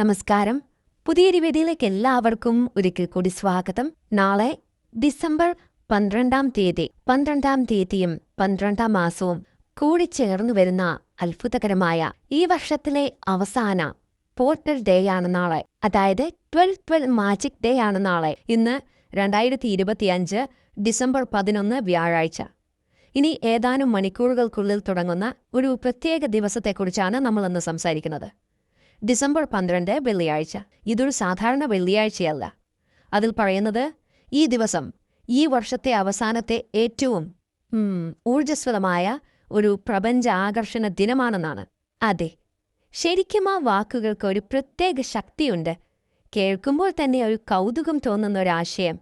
നമസ്കാരം. പുതിയൊരു വേദിയിലേക്ക് എല്ലാവർക്കും ഒരിക്കൽ കൂടി സ്വാഗതം. നാളെ ഡിസംബർ പന്ത്രണ്ടാം തീയതി പന്ത്രണ്ടാം തീയതിയും പന്ത്രണ്ടാം മാസവും കൂടിച്ചേർന്നു വരുന്ന അത്ഭുതകരമായ ഈ വർഷത്തിലെ അവസാന പോർട്ടൽ ഡേ ആണ് നാളെ. അതായത് ട്വൽവ് ട്വൽവ് മാജിക് ഡേ ആണ് നാളെ. ഇന്ന് രണ്ടായിരത്തി ഇരുപത്തിയഞ്ച് ഡിസംബർ പതിനൊന്ന് വ്യാഴാഴ്ച. ഇനി ഏതാനും മണിക്കൂറുകൾക്കുള്ളിൽ തുടങ്ങുന്ന ഒരു പ്രത്യേക ദിവസത്തെക്കുറിച്ചാണ് നമ്മളിന്ന് സംസാരിക്കുന്നത്. ഡിസംബർ പന്ത്രണ്ട് വെള്ളിയാഴ്ച. ഇതൊരു സാധാരണ വെള്ളിയാഴ്ചയല്ല. അതിൽ പറയുന്നത് ഈ ദിവസം ഈ വർഷത്തെ അവസാനത്തെ ഏറ്റവും ഊർജസ്വലമായ ഒരു പ്രപഞ്ച ആകർഷണ ദിനമാണെന്നാണ്. അതെ. ശരിക്കും ആ വാക്കുകൾക്ക് ഒരു പ്രത്യേക ശക്തിയുണ്ട്. കേൾക്കുമ്പോൾ തന്നെ ഒരു കൗതുകം തോന്നുന്ന ഒരാശയം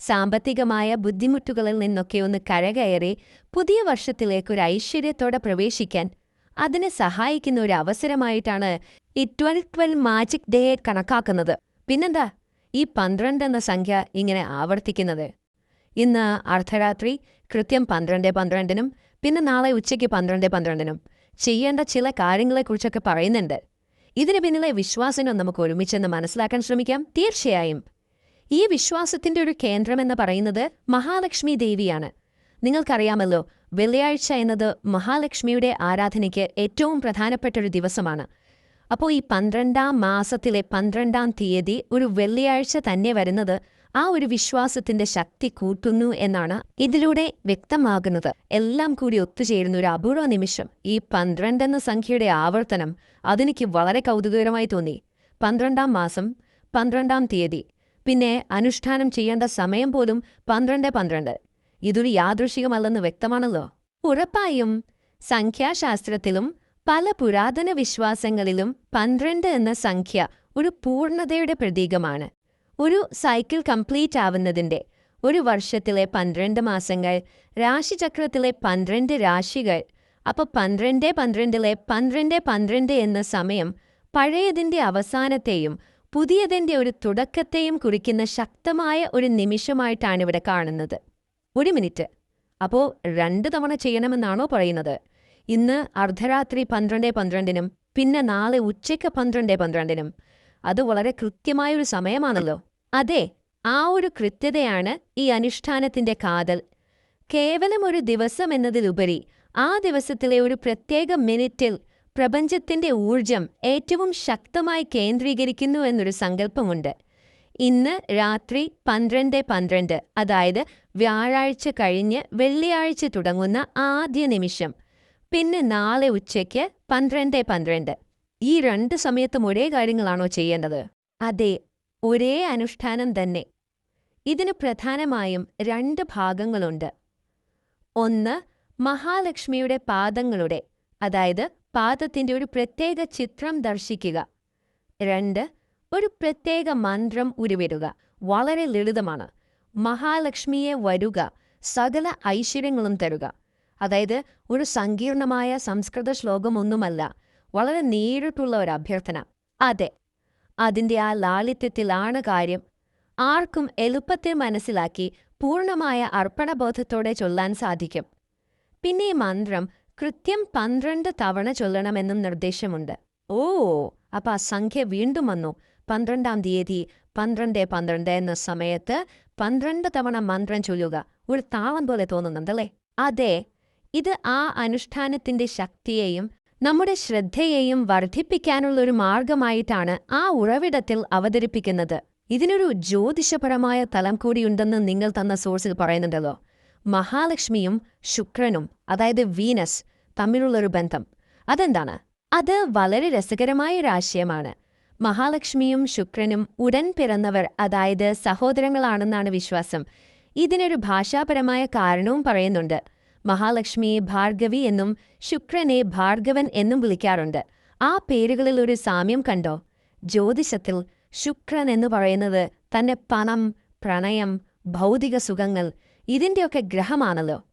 സാമ്പത്തികമായ ബുദ്ധിമുട്ടുകളിൽ നിന്നൊക്കെ ഒന്ന് കരകയറി പുതിയ വർഷത്തിലേക്കൊരു ഐശ്വര്യത്തോടെ പ്രവേശിക്കാൻ അതിനെ സഹായിക്കുന്ന ഒരു അവസരമായിട്ടാണ് ഈ ട്വൽവ് ട്വൽവ് മാജിക് ഡേ കണക്കാക്കുന്നത്. പിന്നെന്താ? ഈ പന്ത്രണ്ട് എന്ന സംഖ്യ ഇങ്ങനെ ആവർത്തിക്കുന്നത്. ഇന്ന് അർദ്ധരാത്രി കൃത്യം പന്ത്രണ്ട് പന്ത്രണ്ടിനും പിന്നെ നാളെ ഉച്ചയ്ക്ക് പന്ത്രണ്ട് പന്ത്രണ്ടിനും ചെയ്യേണ്ട ചില കാര്യങ്ങളെക്കുറിച്ചൊക്കെ പറയുന്നുണ്ട്. ഇതിന് പിന്നിലെ വിശ്വാസനം നമുക്ക് ഒരുമിച്ചെന്ന് മനസ്സിലാക്കാൻ ശ്രമിക്കാം. തീർച്ചയായും. ഈ വിശ്വാസത്തിന്റെ ഒരു കേന്ദ്രമെന്ന് പറയുന്നത് മഹാലക്ഷ്മി ദേവിയാണ്. നിങ്ങൾക്കറിയാമല്ലോ വെള്ളിയാഴ്ച എന്നത് മഹാലക്ഷ്മിയുടെ ആരാധനയ്ക്ക് ഏറ്റവും പ്രധാനപ്പെട്ട ഒരു ദിവസമാണ്. അപ്പോൾ ഈ പന്ത്രണ്ടാം മാസത്തിലെ പന്ത്രണ്ടാം തീയതി ഒരു വെള്ളിയാഴ്ച തന്നെ വരുന്നത് ആ ഒരു വിശ്വാസത്തിന്റെ ശക്തി കൂട്ടുന്നു എന്നാണ് ഇതിലൂടെ വ്യക്തമാകുന്നത്. എല്ലാം കൂടി ഒത്തുചേരുന്ന ഒരു അപൂർവ നിമിഷം ഈ പന്ത്രണ്ട് എന്ന സംഖ്യയുടെ ആവർത്തനം അതെനിക്ക് വളരെ കൗതുകകരമായി തോന്നി. പന്ത്രണ്ടാം മാസം പന്ത്രണ്ടാം തീയതി പിന്നെ അനുഷ്ഠാനം ചെയ്യേണ്ട സമയം പോലും പന്ത്രണ്ട് പന്ത്രണ്ട്. ഇതൊരു യാദൃശികമല്ലെന്ന് വ്യക്തമാണല്ലോ. ഉറപ്പായും സംഖ്യാശാസ്ത്രത്തിലും പല പുരാതന വിശ്വാസങ്ങളിലും പന്ത്രണ്ട് എന്ന സംഖ്യ ഒരു പൂർണതയുടെ പ്രതീകമാണ്. ഒരു സൈക്കിൾ കംപ്ലീറ്റ് ആവുന്നതിന്റെ ഒരു വർഷത്തിലെ പന്ത്രണ്ട് മാസങ്ങൾ രാശിചക്രത്തിലെ പന്ത്രണ്ട് രാശികൾ അപ്പോൾ പന്ത്രണ്ട് പന്ത്രണ്ടിലെ പന്ത്രണ്ട് പന്ത്രണ്ട് എന്ന സമയം പഴയതിന്റെ അവസാനത്തെയും പുതിയതിന്റെ ഒരു തുടക്കത്തെയും കുറിക്കുന്ന ശക്തമായ ഒരു നിമിഷമായിട്ടാണ് ഇവിടെ കാണുന്നത്. ഒരു മിനിറ്റ്. അപ്പോൾ രണ്ട് തവണ ചെയ്യണമെന്നാണോ പറയുന്നത്? ഇന്ന് അർദ്ധരാത്രി പന്ത്രണ്ട് പന്ത്രണ്ടിനും പിന്നെ നാളെ ഉച്ചയ്ക്ക് പന്ത്രണ്ട് പന്ത്രണ്ടിനും. അത് വളരെ കൃത്യമായൊരു സമയമാണല്ലോ. അതെ ആ ഒരു കൃത്യതയാണ് ഈ അനുഷ്ഠാനത്തിന്റെ കാതൽ. കേവലം ഒരു ദിവസം എന്നതിലുപരി ആ ദിവസത്തിലെ ഒരു പ്രത്യേക മിനിറ്റിൽ പ്രപഞ്ചത്തിന്റെ ഊർജം ഏറ്റവും ശക്തമായി കേന്ദ്രീകരിക്കുന്നു എന്നൊരു സങ്കല്പമുണ്ട്. ഇന്ന് രാത്രി പന്ത്രണ്ട് പന്ത്രണ്ട് അതായത് വ്യാഴാഴ്ച കഴിഞ്ഞ് വെള്ളിയാഴ്ച തുടങ്ങുന്ന ആദ്യ നിമിഷം. പിന്നെ നാളെ ഉച്ചയ്ക്ക് പന്ത്രണ്ട് പന്ത്രണ്ട്. ഈ രണ്ട് സമയത്തും ഒരേ കാര്യങ്ങളാണോ ചെയ്യേണ്ടത്? അതെ ഒരേ അനുഷ്ഠാനം തന്നെ. ഇതിന് പ്രധാനമായും രണ്ട് ഭാഗങ്ങളുണ്ട്. ഒന്ന് മഹാലക്ഷ്മിയുടെ പാദങ്ങളുടെ അതായത് പാദത്തിന്റെ ഒരു പ്രത്യേക ചിത്രം ദർശിക്കുക. രണ്ട് ഒരു പ്രത്യേക മന്ത്രം ഉരുവരുക വളരെ ലളിതമാണ്. മഹാലക്ഷ്മിയെ വരുക സകല ഐശ്വര്യങ്ങളും തരുക. അതായത് ഒരു സങ്കീർണമായ സംസ്കൃത ശ്ലോകമൊന്നുമല്ല വളരെ നേരിട്ടുള്ള ഒരു അഭ്യർത്ഥന. അതെ അതിന്റെ ആ ലാളിത്യത്തിലാണ് കാര്യം. ആർക്കും എളുപ്പത്തിൽ മനസ്സിലാക്കി പൂർണമായ അർപ്പണബോധത്തോടെ ചൊല്ലാൻ സാധിക്കും. പിന്നെ ഈ മന്ത്രം കൃത്യം പന്ത്രണ്ട് തവണ ചൊല്ലണമെന്നും നിർദ്ദേശമുണ്ട്. ഓ അപ്പൊ ആ സംഖ്യ വീണ്ടും വന്നു. പന്ത്രണ്ടാം തീയതി പന്ത്രണ്ട് പന്ത്രണ്ട് എന്ന സമയത്ത് പന്ത്രണ്ട് തവണ മന്ത്രം ചൊല്ലുക ഒരു താളം പോലെ തോന്നുന്നുണ്ടല്ലേ? അതെ ഇത് ആ അനുഷ്ഠാനത്തിന്റെ ശക്തിയെയും നമ്മുടെ ശ്രദ്ധയെയും വർദ്ധിപ്പിക്കാനുള്ളൊരു മാർഗമായിട്ടാണ് ആ ഉറവിടത്തിൽ അവതരിപ്പിക്കുന്നത്. ഇതിനൊരു ജ്യോതിഷപരമായ തലം കൂടിയുണ്ടെന്ന് നിങ്ങൾ തന്ന സോഴ്സിൽ പറയുന്നുണ്ടല്ലോ. മഹാലക്ഷ്മിയും ശുക്രനും അതായത് വീനസ് തമ്മിലുള്ളൊരു ബന്ധം. അതെന്താണ്? അത് വളരെ രസകരമായ ഒരു ആശയമാണ്. മഹാലക്ഷ്മിയും ശുക്രനും ഉടൻ പിറന്നവർ അതായത് സഹോദരങ്ങളാണെന്നാണ് വിശ്വാസം. ഇതിനൊരു ഭാഷാപരമായ കാരണവും പറയുന്നുണ്ട്. മഹാലക്ഷ്മിയെ ഭാർഗവി എന്നും ശുക്രനെ ഭാർഗവൻ എന്നും വിളിക്കാറുണ്ട്. ആ പേരുകളിൽ ഒരു സാമ്യം കണ്ടോ? ജ്യോതിഷത്തിൽ ശുക്രൻ എന്ന് പറയുന്നത് തന്നെ പണം പ്രണയം ഭൗതിക സുഖങ്ങൾ ഇതിന്റെയൊക്കെ ഗ്രഹമാണല്ലോ.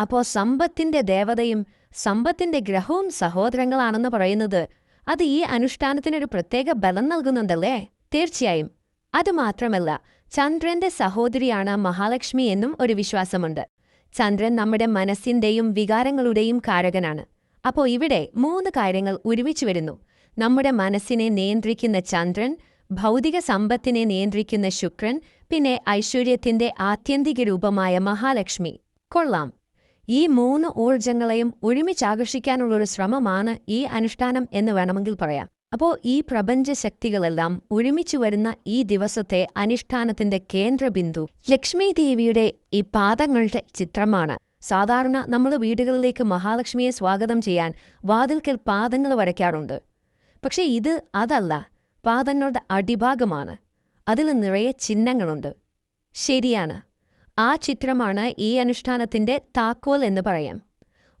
അപ്പോ സമ്പത്തിന്റെ ദേവതയും സമ്പത്തിന്റെ ഗ്രഹവും സഹോദരങ്ങളാണെന്ന് പറയുന്നത് അത് ഈ അനുഷ്ഠാനത്തിനൊരു പ്രത്യേക ബലം നൽകുന്നുണ്ടല്ലേ? തീർച്ചയായും. അതുമാത്രമല്ല ചന്ദ്രന്റെ സഹോദരിയാണ് മഹാലക്ഷ്മി എന്നും ഒരു വിശ്വാസമുണ്ട്. ചന്ദ്രൻ നമ്മുടെ മനസ്സിന്റെയും വികാരങ്ങളുടെയും കാരകനാണ്. അപ്പോ ഇവിടെ മൂന്ന് കാര്യങ്ങൾ ഒരുമിച്ച് വരുന്നു. നമ്മുടെ മനസ്സിനെ നിയന്ത്രിക്കുന്ന ചന്ദ്രൻ ഭൗതിക സമ്പത്തിനെ നിയന്ത്രിക്കുന്ന ശുക്രൻ പിന്നെ ഐശ്വര്യത്തിന്റെ ആത്യന്തിക രൂപമായ മഹാലക്ഷ്മി. കൊള്ളാം. ഈ മൂന്ന് ഊർജങ്ങളെയും ഒരുമിച്ചാകർഷിക്കാനുള്ളൊരു ശ്രമമാണ് ഈ അനുഷ്ഠാനം എന്ന് വേണമെങ്കിൽ പറയാം. അപ്പോൾ ഈ പ്രപഞ്ച ശക്തികളെല്ലാം ഒരുമിച്ചു വരുന്ന ഈ ദിവസത്തെ അനുഷ്ഠാനത്തിന്റെ കേന്ദ്രബിന്ദു ലക്ഷ്മി ദേവിയുടെ ഈ പാദങ്ങളുടെ ചിത്രമാണ്. സാധാരണ നമ്മൾ വീടുകളിലേക്ക് മഹാലക്ഷ്മിയെ സ്വാഗതം ചെയ്യാൻ വാതിൽക്കൽ പാദങ്ങൾ വരയ്ക്കാറുണ്ട്. പക്ഷേ ഇത് അതല്ല പാദങ്ങളുടെ അടിഭാഗമാണ്. അതിൽ നിറയെ ചിഹ്നങ്ങളുണ്ട്. ശരിയാണ്. ആ ചിത്രമാണ് ഈ അനുഷ്ഠാനത്തിന്റെ താക്കോൽ എന്ന് പറയാം.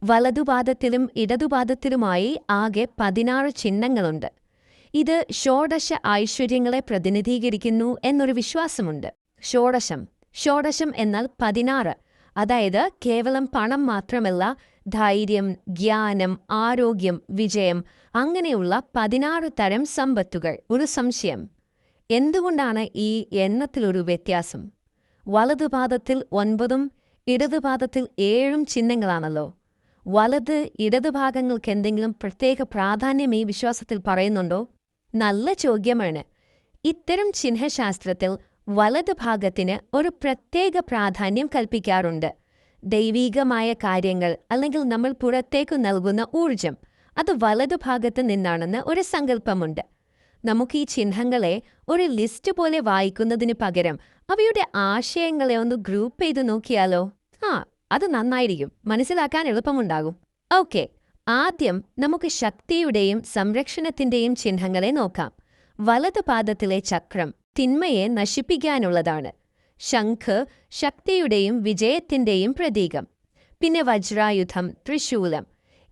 വലതുപാദത്തിലും ഇടതുപാദത്തിലുമായി ആകെ പതിനാറ് ചിഹ്നങ്ങളുണ്ട്. ഇത് ഷോഡശ ഐശ്വര്യങ്ങളെ പ്രതിനിധീകരിക്കുന്നു എന്നൊരു വിശ്വാസമുണ്ട്. ഷോഡശം. ഷോഡശം എന്നാൽ പതിനാറ്. അതായത് കേവലം പണം മാത്രമല്ല ധൈര്യം ജ്ഞാനം ആരോഗ്യം വിജയം അങ്ങനെയുള്ള പതിനാറ് തരം സമ്പത്തുകൾ. ഒരു സംശയം. എന്തുകൊണ്ടാണ് ഈ എണ്ണത്തിലൊരു വ്യത്യാസം? വലതുപാദത്തിൽ ഒൻപതും ഇടതുപാദത്തിൽ ഏഴും ചിഹ്നങ്ങളാണല്ലോ. വലത് ഇടത് ഭാഗങ്ങൾക്ക് എന്തെങ്കിലും പ്രത്യേക പ്രാധാന്യം ഈ വിശ്വാസത്തിൽ പറയുന്നുണ്ടോ? നല്ല ചോദ്യമാണ്. ഇത്തരം ചിഹ്നശാസ്ത്രത്തിൽ വലത് ഭാഗത്തിന് ഒരു പ്രത്യേക പ്രാധാന്യം കൽപ്പിക്കാറുണ്ട്. ദൈവീകമായ കാര്യങ്ങൾ അല്ലെങ്കിൽ നമ്മൾ പുറത്തേക്കു നൽകുന്ന ഊർജം അത് വലതു ഭാഗത്ത് നിന്നാണെന്ന് ഒരു സങ്കല്പമുണ്ട്. നമുക്ക് ഈ ചിഹ്നങ്ങളെ ഒരു ലിസ്റ്റ് പോലെ വായിക്കുന്നതിന് പകരം അവയുടെ ആശയങ്ങളെ ഒന്ന് ഗ്രൂപ്പ് ചെയ്തു നോക്കിയാലോ? അത് നന്നായിരിക്കും. മനസ്സിലാക്കാൻ എളുപ്പമുണ്ടാകും. ഓക്കെ. ആദ്യം നമുക്ക് ശക്തിയുടെയും സംരക്ഷണത്തിന്റെയും ചിഹ്നങ്ങളെ നോക്കാം. വലതുപാദത്തിലെ ചക്രം തിന്മയെ നശിപ്പിക്കാനുള്ളതാണ്. ശംഖ് ശക്തിയുടെയും വിജയത്തിന്റെയും പ്രതീകം. പിന്നെ വജ്രായുധം തൃശൂലം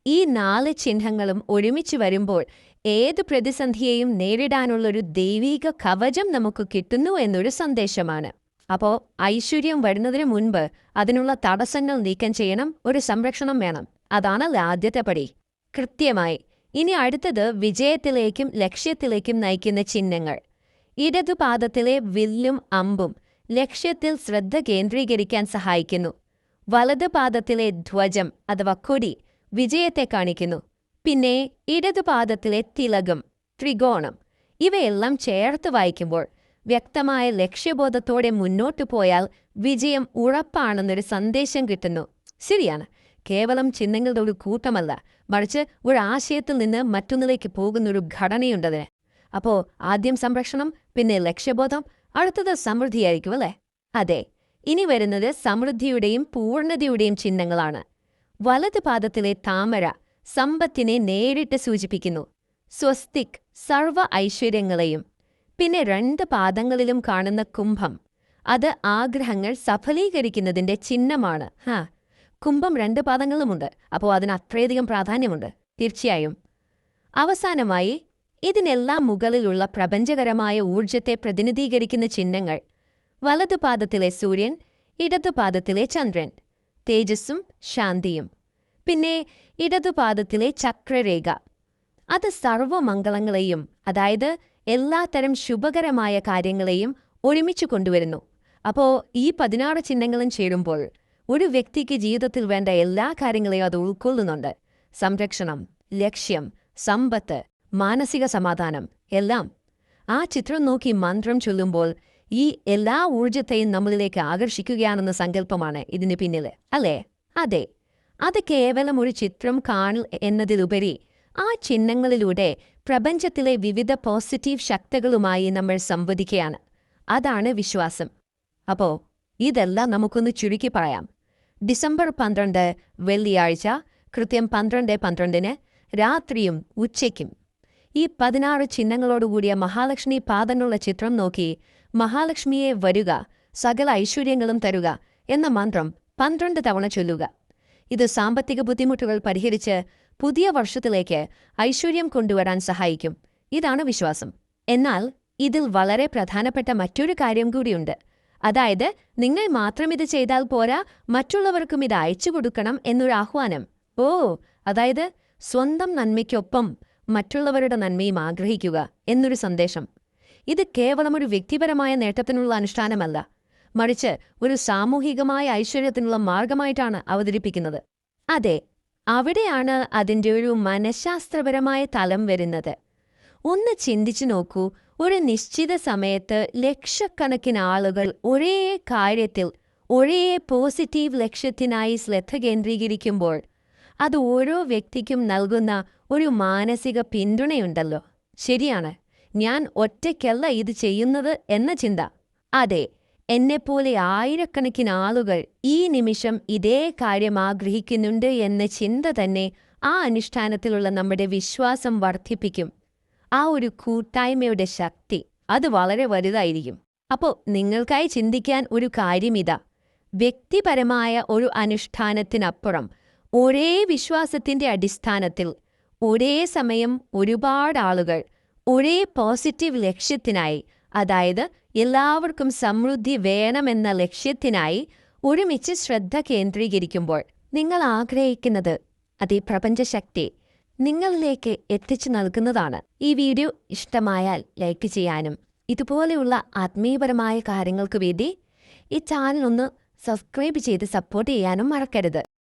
ഈ നാല് ചിഹ്നങ്ങളും ഒരുമിച്ച് വരുമ്പോൾ ഏത് പ്രതിസന്ധിയെയും നേരിടാനുള്ളൊരു ദൈവീക കവചം നമുക്ക് കിട്ടുന്നു എന്നൊരു സന്ദേശമാണ്. അപ്പോ ഐശ്വര്യം വരുന്നതിന് മുൻപ് അതിനുള്ള തടസ്സങ്ങൾ നീക്കം ചെയ്യണം ഒരു സംരക്ഷണം വേണം. അതാണ് ആദ്യത്തെ പടി. കൃത്യമായി ഇനി അടുത്തത് വിജയത്തിലേക്കും ലക്ഷ്യത്തിലേക്കും നയിക്കുന്ന ചിഹ്നങ്ങൾ. ഇടതുപാദത്തിലെ വില്ലും അമ്പും ലക്ഷ്യത്തിൽ ശ്രദ്ധ കേന്ദ്രീകരിക്കാൻ സഹായിക്കുന്നു. വലതുപാദത്തിലെ ധ്വജം അഥവാ കൊടി വിജയത്തെ കാണിക്കുന്നു. പിന്നെ ഇടതുപാദത്തിലെ തിലകം ത്രികോണം ഇവയെല്ലാം ചേർത്ത് വായിക്കുമ്പോൾ വ്യക്തമായ ലക്ഷ്യബോധത്തോടെ മുന്നോട്ടു പോയാൽ വിജയം ഉറപ്പാണെന്നൊരു സന്ദേശം കിട്ടുന്നു. ശരിയാണ്. കേവലം ചിഹ്നങ്ങളുടെ ഒരു കൂട്ടമല്ല. മറിച്ച് ഒരു ആശയത്തിൽ നിന്ന് മറ്റൊന്നിലേക്ക് പോകുന്നൊരു ഘടനയുണ്ടതിന്. അപ്പോ ആദ്യം സംരക്ഷണം പിന്നെ ലക്ഷ്യബോധം അടുത്തത് സമൃദ്ധിയായിരിക്കും അല്ലേ? അതെ. ഇനി വരുന്നത് സമൃദ്ധിയുടെയും പൂർണതയുടെയും ചിഹ്നങ്ങളാണ്. വലത് പാദത്തിലെ താമര സമ്പത്തിനെ നേരിട്ട് സൂചിപ്പിക്കുന്നു. സ്വസ്തിക് സർവ ഐശ്വര്യങ്ങളെയും. പിന്നെ രണ്ട് പാദങ്ങളിലും കാണുന്ന കുംഭം. അത് ആഗ്രഹങ്ങൾ സഫലീകരിക്കുന്നതിന്റെ ചിഹ്നമാണ്. ഹാ കുംഭം രണ്ട് പാദങ്ങളുമുണ്ട്. അപ്പോൾ അതിന് അത്രയധികം പ്രാധാന്യമുണ്ട്. തീർച്ചയായും. അവസാനമായി ഇതിനെല്ലാം മുകളിലുള്ള പ്രപഞ്ചകരമായ ഊർജത്തെ പ്രതിനിധീകരിക്കുന്ന ചിഹ്നങ്ങൾ. വലതുപാദത്തിലെ സൂര്യൻ ഇടതുപാദത്തിലെ ചന്ദ്രൻ തേജസ്സും ശാന്തിയും. പിന്നെ ഇടതുപാദത്തിലെ ചക്രരേഖ. അത് സർവമംഗളങ്ങളെയും അതായത് എല്ലാത്തരം ശുഭകരമായ കാര്യങ്ങളെയും ഒരുമിച്ച് കൊണ്ടുവരുന്നു. അപ്പോ ഈ പതിനാറ് ചിഹ്നങ്ങളും ചേരുമ്പോൾ ഒരു വ്യക്തിക്ക് ജീവിതത്തിൽ വേണ്ട എല്ലാ കാര്യങ്ങളെയും അത് ഉൾക്കൊള്ളുന്നുണ്ട്. സംരക്ഷണം ലക്ഷ്യം സമ്പത്ത് മാനസിക സമാധാനം എല്ലാം. ആ ചിത്രം നോക്കി മന്ത്രം ചൊല്ലുമ്പോൾ ഈ എല്ലാ ഊർജത്തെയും നമ്മളിലേക്ക് ആകർഷിക്കുകയാണെന്ന സങ്കല്പമാണ് ഇതിന് പിന്നിൽ അല്ലേ? അതെ. അത് കേവലം ഒരു ചിത്രം കാണൽ എന്നതിലുപരി ആ ചിഹ്നങ്ങളിലൂടെ പ്രപഞ്ചത്തിലെ വിവിധ പോസിറ്റീവ് ശക്തികളുമായി നമ്മൾ സംവദിക്കുകയാണ് അതാണ് വിശ്വാസം. അപ്പോ ഇതെല്ലാം നമുക്കൊന്ന് ചുരുക്കി പറയാം. ഡിസംബർ പന്ത്രണ്ട് വെള്ളിയാഴ്ച കൃത്യം പന്ത്രണ്ട് പന്ത്രണ്ടിന് രാത്രിയും ഉച്ചയ്ക്കും. ഈ പതിനാറ് ചിഹ്നങ്ങളോടുകൂടിയ മഹാലക്ഷ്മി പാദനുള്ള ചിത്രം നോക്കി മഹാലക്ഷ്മിയെ വരുക സകല ഐശ്വര്യങ്ങളും തരുക എന്ന മന്ത്രം പന്ത്രണ്ട് തവണ ചൊല്ലുക. ഇത് സാമ്പത്തിക ബുദ്ധിമുട്ടുകൾ പരിഹരിച്ച് പുതിയ വർഷത്തിലേക്ക് ഐശ്വര്യം കൊണ്ടുവരാൻ സഹായിക്കും. ഇതാണ് വിശ്വാസം. എന്നാൽ ഇതിൽ വളരെ പ്രധാനപ്പെട്ട മറ്റൊരു കാര്യം കൂടിയുണ്ട്. അതായത് നിങ്ങൾ മാത്രം ഇത് ചെയ്താൽ പോരാ മറ്റുള്ളവർക്കും ഇത് അയച്ചു കൊടുക്കണം എന്നൊരു ആഹ്വാനം. ഓ അതായത് സ്വന്തം നന്മയ്ക്കൊപ്പം മറ്റുള്ളവരുടെ നന്മയും ആഗ്രഹിക്കുക എന്നൊരു സന്ദേശം. ഇത് കേവലം ഒരു വ്യക്തിപരമായ നേട്ടത്തിനുള്ള അനുഷ്ഠാനമല്ല. മറിച്ച് ഒരു സാമൂഹികമായ ഐശ്വര്യത്തിനുള്ള മാർഗമായിട്ടാണ് അവതരിപ്പിക്കുന്നത്. അതെ അവിടെയാണ് അതിന്റെ ഒരു മനഃശാസ്ത്രപരമായ തലം വരുന്നത്. ഒന്ന് ചിന്തിച്ചു നോക്കൂ ഒരു നിശ്ചിത സമയത്ത് ലക്ഷക്കണക്കിന് ആളുകൾ ഒരേ കാര്യത്തിൽ ഒരേ പോസിറ്റീവ് ലക്ഷ്യത്തിനായി ശ്രദ്ധ കേന്ദ്രീകരിക്കുമ്പോൾ അത് ഓരോ വ്യക്തിക്കും നൽകുന്ന ഒരു മാനസിക പിന്തുണയുണ്ടല്ലോ. ശരിയാണ് ഞാൻ ഒറ്റയ്ക്കല്ല ഇത് ചെയ്യുന്നത് എന്ന ചിന്ത. അതെ എന്നെപ്പോലെ ആയിരക്കണക്കിന് ആളുകൾ ഈ നിമിഷം ഇതേ കാര്യം ആഗ്രഹിക്കുന്നുണ്ട് എന്ന ചിന്ത തന്നെ ആ അനുഷ്ഠാനത്തിലുള്ള നമ്മുടെ വിശ്വാസം വർദ്ധിപ്പിക്കും. ആ ഒരു കൂട്ടായ്മയുടെ ശക്തി അത് വളരെ വലുതായിരിക്കും. അപ്പോൾ നിങ്ങൾക്കായി ചിന്തിക്കാൻ ഒരു കാര്യമിതാ വ്യക്തിപരമായ ഒരു അനുഷ്ഠാനത്തിനപ്പുറം ഒരേ വിശ്വാസത്തിന്റെ അടിസ്ഥാനത്തിൽ ഒരേ സമയം ഒരുപാട് ആളുകൾ ഒരേ പോസിറ്റീവ് ലക്ഷ്യത്തിനായി അതായത് എല്ലാവർക്കും സമൃദ്ധി വേണമെന്ന ലക്ഷ്യത്തിനായി ഒരുമിച്ച് ശ്രദ്ധ കേന്ദ്രീകരിക്കുമ്പോൾ നിങ്ങൾ ആഗ്രഹിക്കുന്നത് അതേ പ്രപഞ്ചശക്തി നിങ്ങളിലേക്ക് എത്തിച്ചു നൽകുന്നതാണ്. ഈ വീഡിയോ ഇഷ്ടമായാൽ ലൈക്ക് ചെയ്യാനും ഇതുപോലെയുള്ള ആത്മീയപരമായ കാര്യങ്ങൾക്കു വേണ്ടി ഈ ചാനൽ ഒന്ന് സബ്സ്ക്രൈബ് ചെയ്ത് സപ്പോർട്ട് ചെയ്യാനും മറക്കരുത്.